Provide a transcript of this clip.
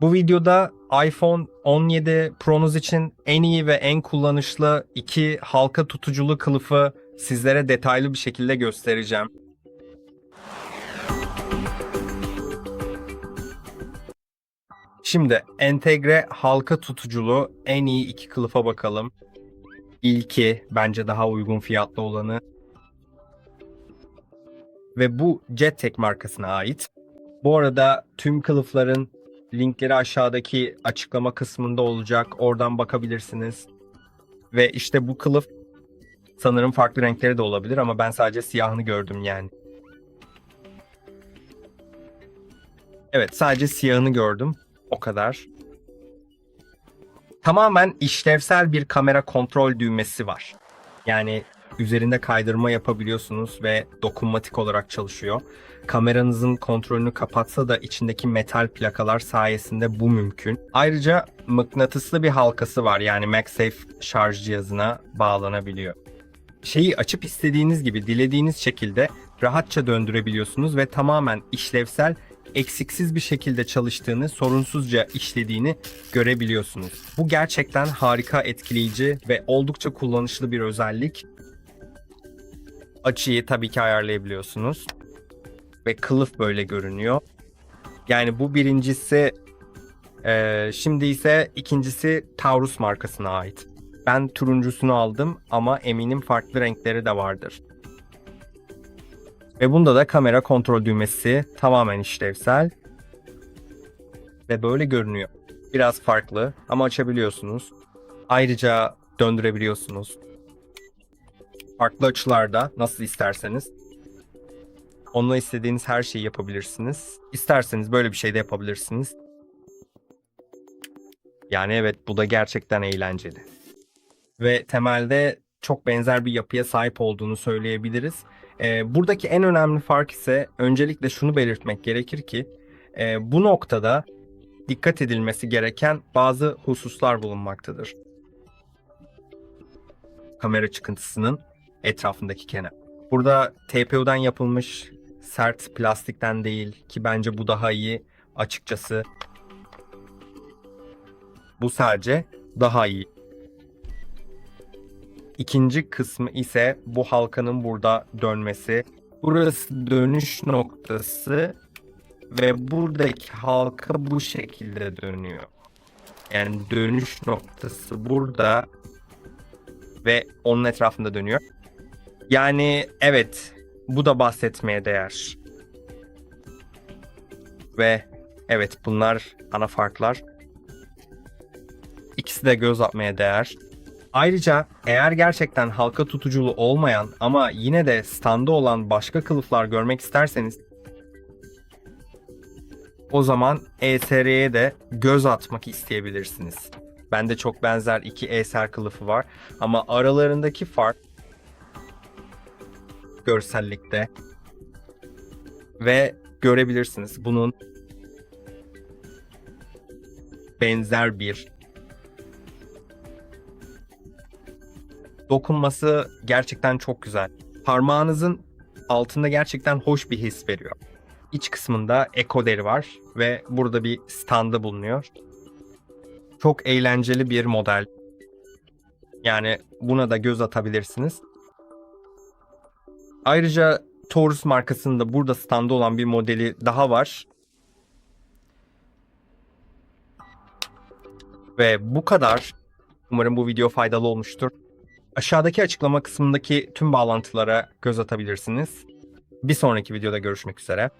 Bu videoda iPhone 17 Pro'nuz için en iyi ve en kullanışlı iki halka tutuculu kılıfı sizlere detaylı bir şekilde göstereceğim. Şimdi entegre halka tutuculu en iyi iki kılıfa bakalım. İlki bence daha uygun fiyatlı olanı. Ve bu Jettek markasına ait. Bu arada tüm kılıfların linkleri aşağıdaki açıklama kısmında olacak. Oradan bakabilirsiniz. Ve işte bu kılıf sanırım farklı renkleri de olabilir ama ben sadece siyahını gördüm yani. Evet sadece siyahını gördüm. O kadar. Tamamen işlevsel bir kamera kontrol düğmesi var. Yani üzerinde kaydırma yapabiliyorsunuz ve dokunmatik olarak çalışıyor. Kameranızın kontrolünü kapatsa da içindeki metal plakalar sayesinde bu mümkün. Ayrıca mıknatıslı bir halkası var yani MagSafe şarj cihazına bağlanabiliyor. Şeyi açıp istediğiniz gibi dilediğiniz şekilde rahatça döndürebiliyorsunuz ve tamamen işlevsel eksiksiz bir şekilde çalıştığını, sorunsuzca işlediğini görebiliyorsunuz. Bu gerçekten harika etkileyici ve oldukça kullanışlı bir özellik. Açıyı tabii ki ayarlayabiliyorsunuz. Ve kılıf böyle görünüyor. Yani bu birincisi eee, şimdi ise ikincisi Taurus markasına ait. Ben turuncusunu aldım ama eminim farklı renkleri de vardır. Ve bunda da kamera kontrol düğmesi tamamen işlevsel. Ve böyle görünüyor. Biraz farklı ama açabiliyorsunuz. Ayrıca döndürebiliyorsunuz. Farklı açılarda nasıl isterseniz. Onunla istediğiniz her şeyi yapabilirsiniz. İsterseniz böyle bir şey de yapabilirsiniz. Yani evet bu da gerçekten eğlenceli. Ve temelde çok benzer bir yapıya sahip olduğunu söyleyebiliriz. Ee, buradaki en önemli fark ise öncelikle şunu belirtmek gerekir ki e, bu noktada dikkat edilmesi gereken bazı hususlar bulunmaktadır. Kamera çıkıntısının etrafındaki kenar. Burada TPU'dan yapılmış sert plastikten değil ki bence bu daha iyi açıkçası. Bu sadece daha iyi. İkinci kısmı ise bu halkanın burada dönmesi. Burası dönüş noktası ve buradaki halka bu şekilde dönüyor. Yani dönüş noktası burada ve onun etrafında dönüyor. Yani evet bu da bahsetmeye değer. Ve evet bunlar ana farklar. İkisi de göz atmaya değer. Ayrıca eğer gerçekten halka tutuculu olmayan ama yine de standa olan başka kılıflar görmek isterseniz o zaman ESR'ye de göz atmak isteyebilirsiniz. Bende çok benzer iki ESR kılıfı var ama aralarındaki fark görsellikte ve görebilirsiniz bunun benzer bir dokunması gerçekten çok güzel. Parmağınızın altında gerçekten hoş bir his veriyor. İç kısmında eko deri var ve burada bir standı bulunuyor. Çok eğlenceli bir model. Yani buna da göz atabilirsiniz. Ayrıca Taurus markasında burada standı olan bir modeli daha var. Ve bu kadar. Umarım bu video faydalı olmuştur. Aşağıdaki açıklama kısmındaki tüm bağlantılara göz atabilirsiniz. Bir sonraki videoda görüşmek üzere.